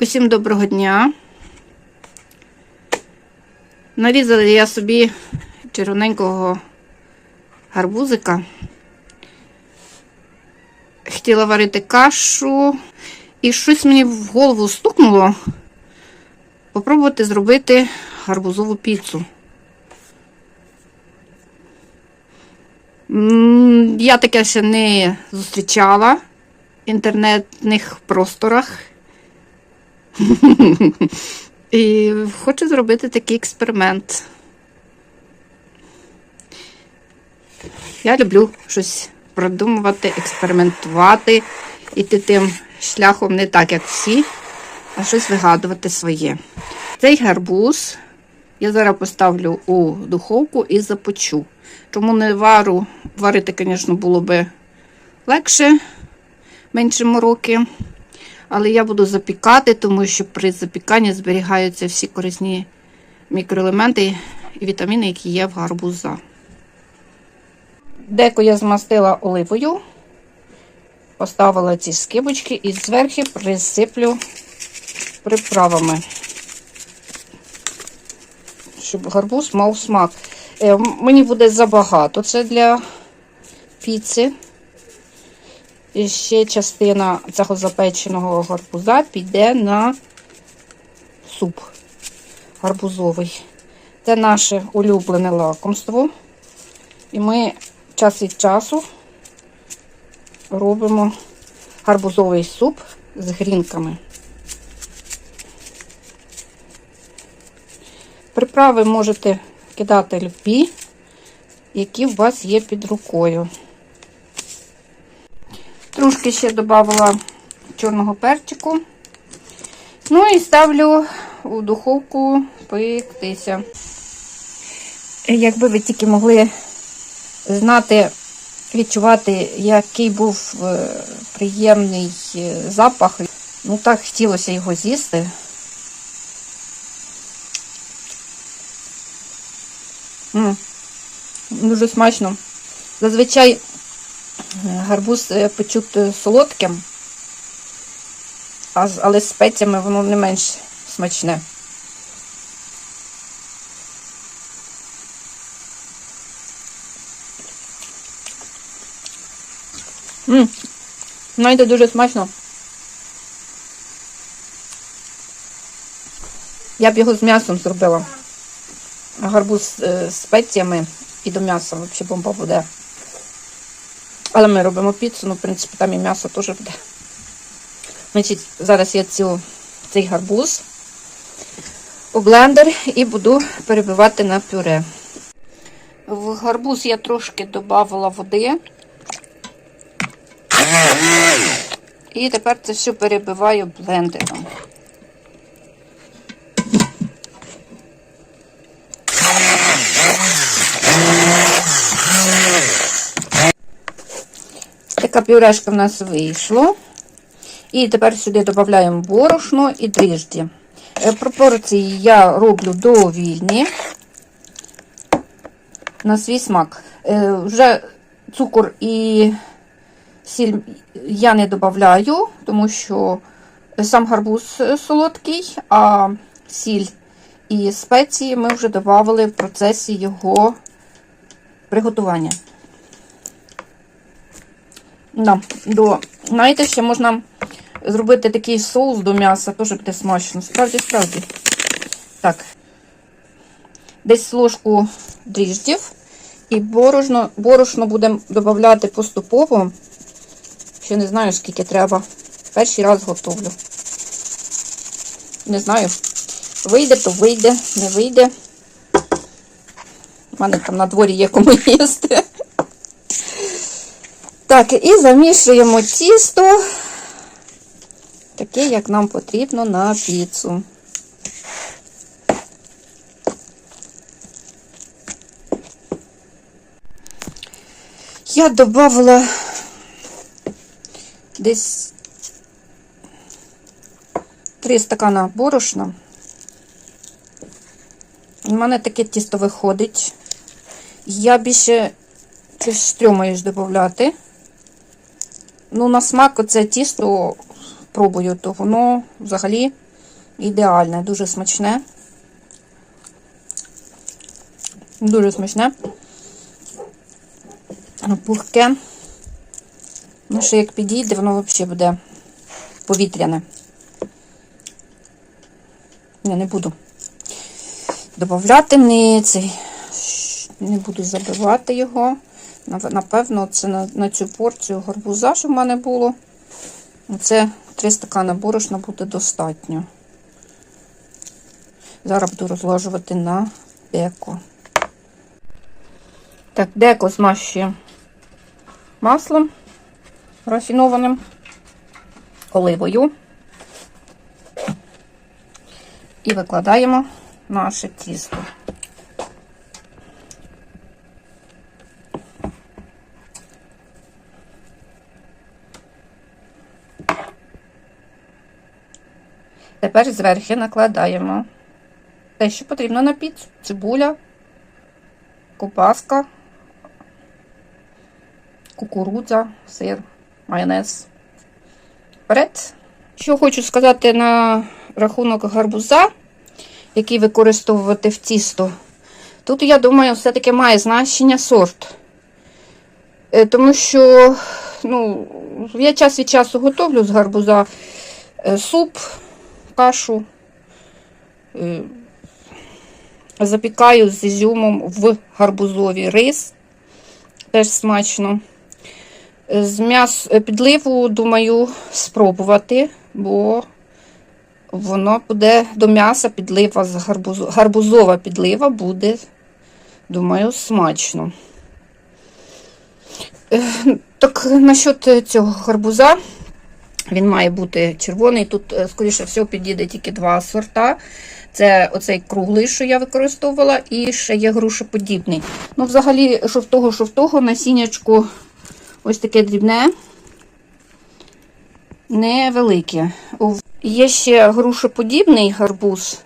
Усім доброго дня. Нарізала я собі червоненького гарбузика. Хотіла варити кашу, і щось мені в голову стукнуло попробувати зробити гарбузову піцу. Я таке ще не зустрічала в інтернетних просторах. І хочу зробити такий експеримент. Я люблю щось продумувати, експериментувати, іти тим шляхом не так, як всі, а щось вигадувати своє. Цей гарбуз я зараз поставлю у духовку і запечу. Чому не вару? Варити, звісно, було би легше, менше мороки. Але я буду запікати, тому що при запіканні зберігаються всі корисні мікроелементи і вітаміни, які є в гарбуза. Деко я змастила оливою, поставила ці скибочки і зверху присиплю приправами, щоб гарбуз мав смак. Е, Мені буде забагато це для піци. І ще частина цього запеченого гарбуза піде на суп гарбузовий. Це наше улюблене лакомство. І ми час від часу робимо гарбузовий суп з грінками. Приправи можете кидати любі, які у вас є під рукою. Трошки ще додавала чорного перчику. Ну і ставлю у духовку пектися. Якби ви тільки могли знати, відчувати, який був е, приємний е, запах. Ну так хотілося його з'їсти. Дуже смачно. Зазвичай гарбуз е, печуть е, солодким, але з спеціями воно не менш смачне. Ммм, дуже смачно. Я б його з м'ясом зробила. Гарбуз е, з спеціями і до м'яса взагалі бомба буде. Але ми робимо піцу, ну, в принципі, там і м'ясо теж буде. Значить, зараз я цю, цей гарбуз у блендер і буду перебивати на пюре. В гарбуз я трошки додавала води. І тепер це все перебиваю блендером. Така пюрешка в нас вийшло. І тепер сюди додаємо борошно і дріжджі. Е, Пропорції я роблю довільні на свій смак. Е, Вже цукор і сіль я не додаю, тому що сам гарбуз солодкий, а сіль і спеції ми вже додавали в процесі його приготування. Да, до, знаєте, ще можна зробити такий соус до м'яса, теж буде смачно. Справді, справді. Так. Десь ложку дріждів. І борошно, борошно будемо додавати поступово. Ще не знаю, скільки треба. Перший раз готовлю. Не знаю. Вийде, то вийде, не вийде. У мене там на дворі є кому їсти. Так, і замішуємо тісто, таке, як нам потрібно на піцу. Я додавала десь 3 стакана борошна. У мене таке тісто виходить. Я більше щось стрьомаєш додати. Ну, на смак оце тісто пробую, то воно взагалі ідеальне, дуже смачне. Дуже смачне. Пухке. Ну, що як підійде, воно взагалі буде повітряне. Я не буду додати не цей. Не буду забивати його. Напевно, це на, на цю порцію гарбуза, що в мене було. Це 3 стакани борошна буде достатньо. Зараз буду розложувати на деко. Так, деко змащуємо маслом рафінованим, оливою. І викладаємо наше тісто. Тепер зверху накладаємо те, що потрібно на піцу. Цибуля, копаска, кукурудза, сир, майонез. Вперед. Що хочу сказати на рахунок гарбуза, який використовувати в тісто. Тут, я думаю, все-таки має значення сорт. Е, Тому що ну, я час від часу готовлю з гарбуза е, суп, кашу, е, запікаю з ізюмом в гарбузовий рис. Теж смачно. З м'яс е, підливу, думаю, спробувати, бо воно буде до м'яса підлива з гарбузу, гарбузова підлива буде, думаю, смачно. Е, Так, насчет цього гарбуза, він має бути червоний. Тут, е, скоріше всього, підійде тільки два сорта. Це оцей круглий, що я використовувала, і ще є грушеподібний. Ну, взагалі, що в того, що в того, насіннячку ось таке дрібне, невелике. Є ще грушеподібний гарбуз.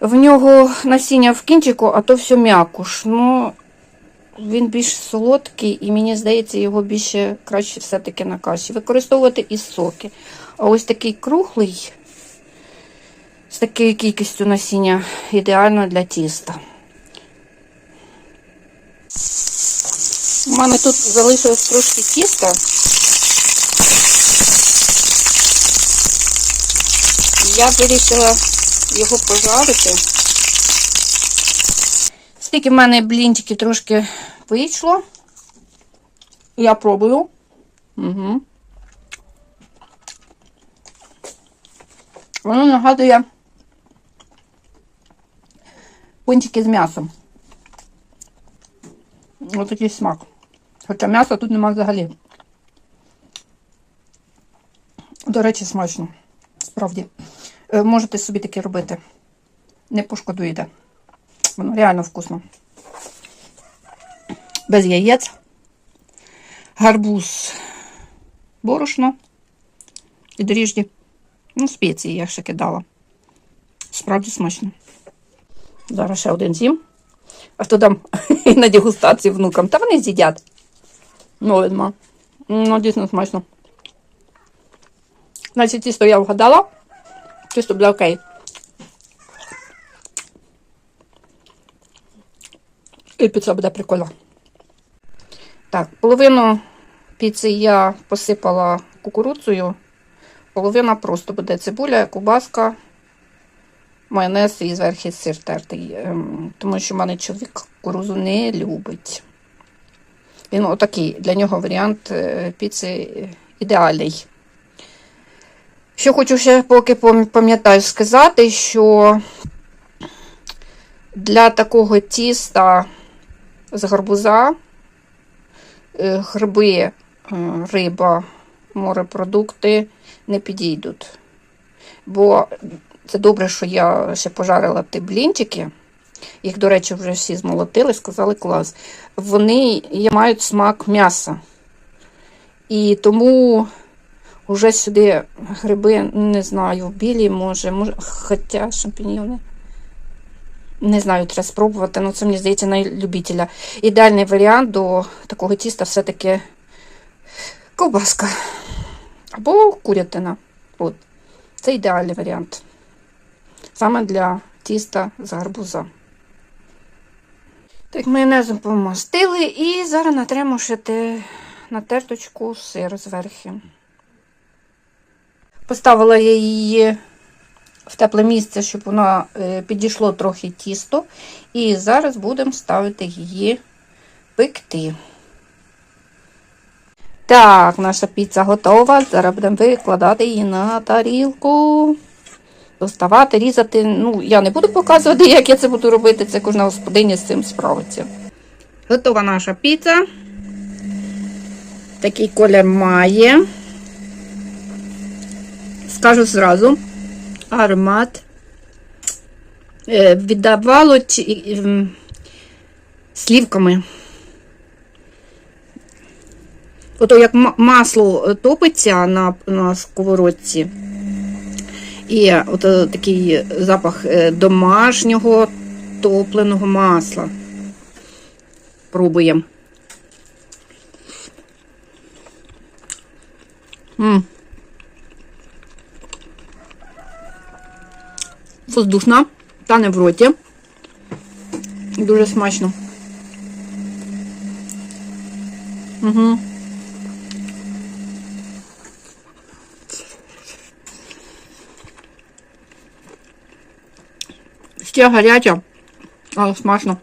В нього насіння в кінчику, а то все м'якуш. Ну, він більш солодкий, і мені здається, його більше краще все-таки на каші. Використовувати і соки. А ось такий круглий, з такою кількістю насіння, ідеально для тіста. У мене тут залишилось трошки тіста. Я вирішила його пожарити. Скільки в мене блінчиків трошки вийшло. Я пробую. Угу. Воно нагадує пончики з м'ясом. Ось такий смак. Хоча м'яса тут нема взагалі. До речі, смачно. Справді. Е, Можете собі таке робити. Не пошкодуєте. Воно реально вкусно. Без яєць. Гарбуз, борошно і дріжджі. Ну, спеції я ще кидала. Справді смачно. Зараз ще один з'їм. А то дам на дегустацію внукам. Та вони з'їдять. Ну, видно. Ну, дійсно смачно. Значить, тісто я вгадала. Тісто буде окей. І піца буде прикольна. Так, половину піци я посипала кукурудзою. Половина просто буде цибуля, кубаска, майонез і зверху сир тертий. Ем, Тому що в мене чоловік кукурузу не любить. Він отакий, для нього варіант е, піци ідеальний. Що хочу ще поки пам'ятаю сказати, що для такого тіста з гарбуза, е, гриби, е, риба, морепродукти не підійдуть. Бо це добре, що я ще пожарила ті блінчики. Їх, до речі, вже всі змолотили, сказали клас. Вони мають смак м'яса. І тому вже сюди гриби, не знаю, білі, може, може, хоча шампіньйони. Не знаю, треба спробувати, але це мені здається на любителя. Ідеальний варіант до такого тіста все-таки ковбаска або курятина. От. Це ідеальний варіант. Саме для тіста з гарбуза. Так, майонезом помастили і зараз натремо те- на терточку сир зверху. Поставила я її в тепле місце, щоб вона е, підійшло трохи тісто. І зараз будемо ставити її пекти. Так, наша піца готова. Зараз будемо викладати її на тарілку. Доставати, різати. Ну, я не буду показувати, як я це буду робити. Це кожна господиня з цим справиться. Готова наша піца. Такий колір має. Скажу зразу, аромат е, віддавало слівками. Ото як масло е, топиться на, на сковородці. І от е, такий запах домашнього топленого масла. Пробуємо. Воздушна, та не в роті. Дуже смачно. Угу. Ще гаряча, але смачно.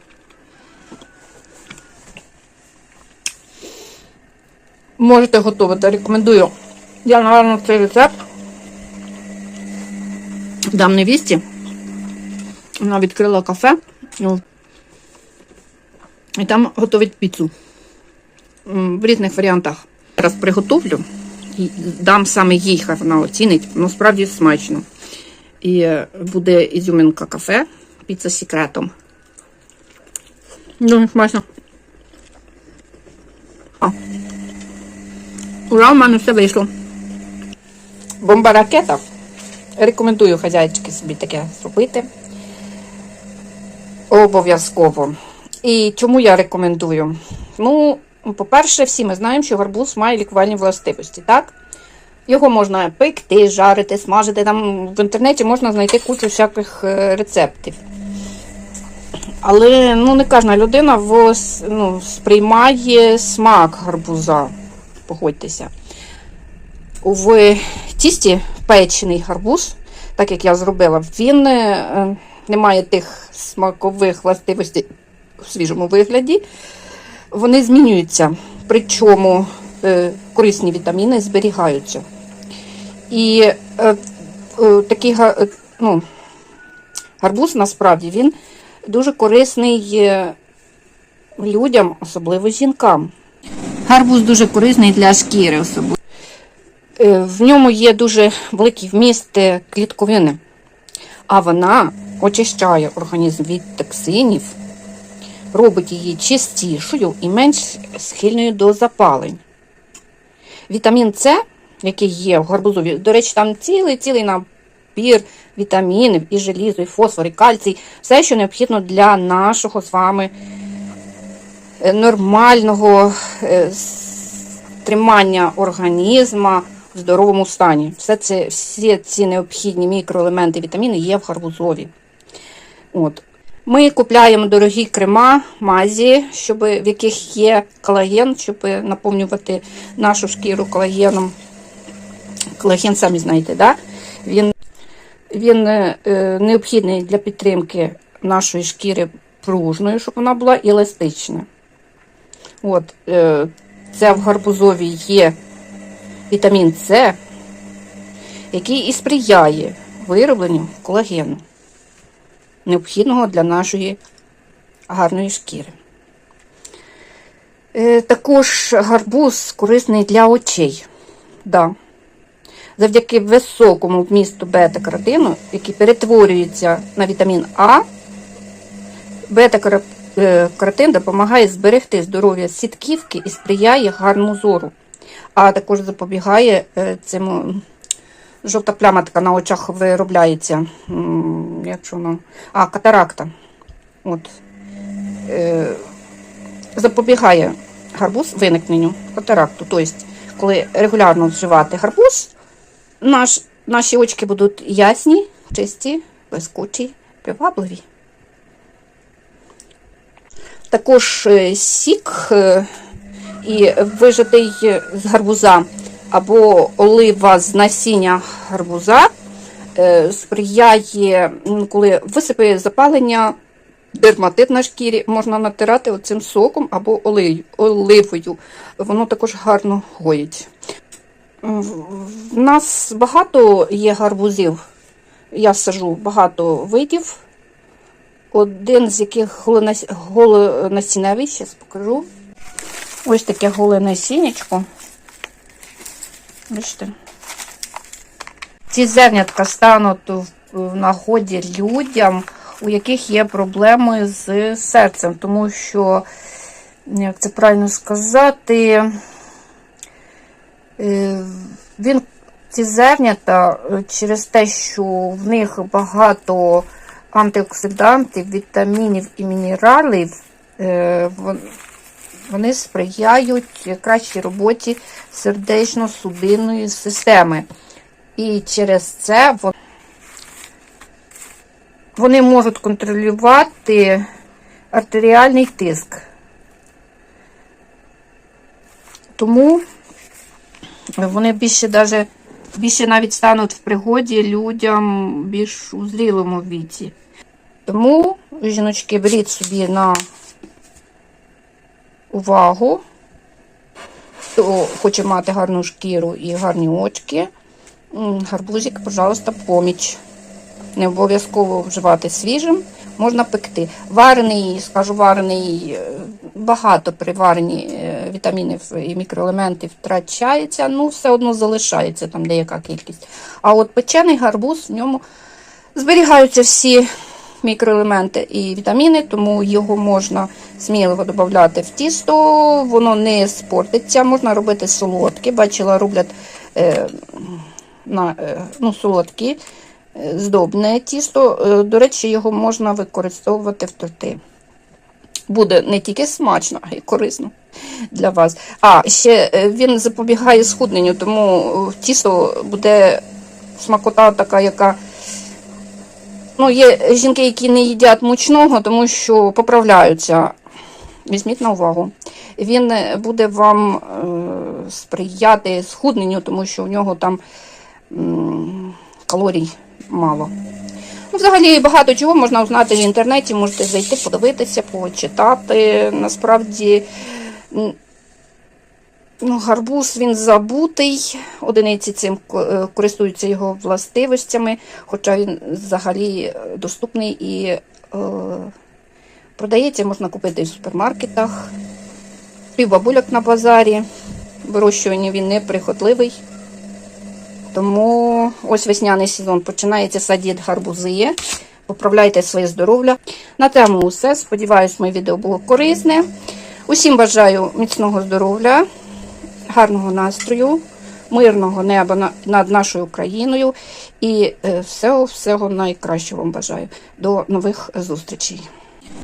Можете готувати, рекомендую. Я, напевно, цей рецепт дам невісті. Вона відкрила кафе. ну, І там готують піцу. В різних варіантах. Зараз приготовлю і дам саме їй, хай вона оцінить. Ну, справді смачно. І буде ізюминка кафе, піца з секретом. Дуже смачно. А. Ура, у мене все вийшло. Бомба ракета. Рекомендую хазяйчики собі таке зробити. Обов'язково. І чому я рекомендую? Ну, по-перше, всі ми знаємо, що гарбуз має лікувальні властивості, так? Його можна пекти, жарити, смажити. Там в інтернеті можна знайти кучу всяких е, рецептів. Але ну, не кожна людина вос- ну, сприймає смак гарбуза. Погодьтеся. В тісті печений гарбуз, так як я зробила, він е, не має тих смакових властивостей у свіжому вигляді. Вони змінюються, причому е, корисні вітаміни зберігаються. І е, е, такий е, ну, гарбуз насправді він дуже корисний е, людям, особливо жінкам. Гарбуз дуже корисний для шкіри особливо. В ньому є дуже великий вміст клітковини, а вона очищає організм від токсинів, робить її чистішою і менш схильною до запалень. Вітамін С, який є в гарбузові, до речі, там цілий-цілий набір вітамінів, і желізо, і фосфор, і кальцій, все, що необхідно для нашого з вами е, нормального е, тримання організму в здоровому стані. Все це, всі ці необхідні мікроелементи, вітаміни є в гарбузові. От. Ми купляємо дорогі крема, мазі, щоб, в яких є колаген, щоб наповнювати нашу шкіру колагеном. Колаген, самі знаєте, да? він, він е, е, необхідний для підтримки нашої шкіри пружною, щоб вона була еластична. От, е, це в гарбузові є вітамін С, який і сприяє виробленню колагену, необхідного для нашої гарної шкіри. Е, Також гарбуз корисний для очей. Да. Завдяки високому вмісту бета-каротину, який перетворюється на вітамін А, бета-каротин допомагає зберегти здоров'я сітківки і сприяє гарному зору, а також запобігає е, цьому. Жовта пляма така на очах виробляється. Як ж? А, катаракта. От. Е, запобігає гарбуз виникненню катаракту. Тобто, коли регулярно вживати гарбуз, наш наші очки будуть ясні, чисті, блискучі, привабливі. Також е, сік е, і вижатий з гарбуза або олива з насіння гарбуза е, сприяє, коли висипає запалення, дерматит на шкірі, можна натирати оцим соком або оливою. Воно також гарно гоїть. В нас багато є гарбузів. Я сажу багато видів. Один з яких голенас- голенасіневий, зараз покажу. Ось таке голе насіннячко. Бачите? Ці зернятка стануть в, нагоді людям, у яких є проблеми з серцем, тому що, як це правильно сказати, е, він, ці зернята е, через те, що в них багато антиоксидантів, вітамінів і мінералів, е, вони сприяють кращій роботі сердечно-судинної системи. І через це вони можуть контролювати артеріальний тиск. Тому вони більше даже, більше навіть стануть в пригоді людям більш у зрілому віці. Тому, жіночки, беріть собі на увагу, хто хоче мати гарну шкіру і гарні очки. Гарбузик, пожалуйста, поміч. Не обов'язково вживати свіжим, можна пекти. Варений, скажу, варений, е, багато при варенні е, вітамінів і мікроелементів втрачається, ну все одно залишається там деяка кількість. А от печений гарбуз в ньому зберігаються всі мікроелементи і вітаміни, тому його можна сміливо додати в тісто, воно не спортиться, можна робити солодкі. Бачила, роблять е, на, е, ну, солодкі, е, здобне тісто. Е, До речі, його можна використовувати в торти. Буде не тільки смачно, а й корисно для вас. А ще е, він запобігає схудненню, тому тісто буде смакота така, яка. Ну, є жінки, які не їдять мучного, тому що поправляються. Візьміть на увагу. Він е, буде вам е, сприяти схудненню, тому що в нього там м, калорій мало. Ну, взагалі багато чого можна узнати в інтернеті, можете зайти, подивитися, почитати. Насправді, гарбуз він забутий, одиниці цим е, користуються його властивостями, хоча він взагалі доступний і е, продається, можна купити в супермаркетах, і бабуляк на базарі. Вирощування він неприхотливий. Тому ось весняний сезон починається садіть гарбузи. Поправляйте своє здоров'я. На тему усе. Сподіваюсь, моє відео було корисне. Усім бажаю міцного здоров'я, гарного настрою, мирного неба на- над нашою країною і е, всього, всього найкращого вам бажаю. До нових зустрічей.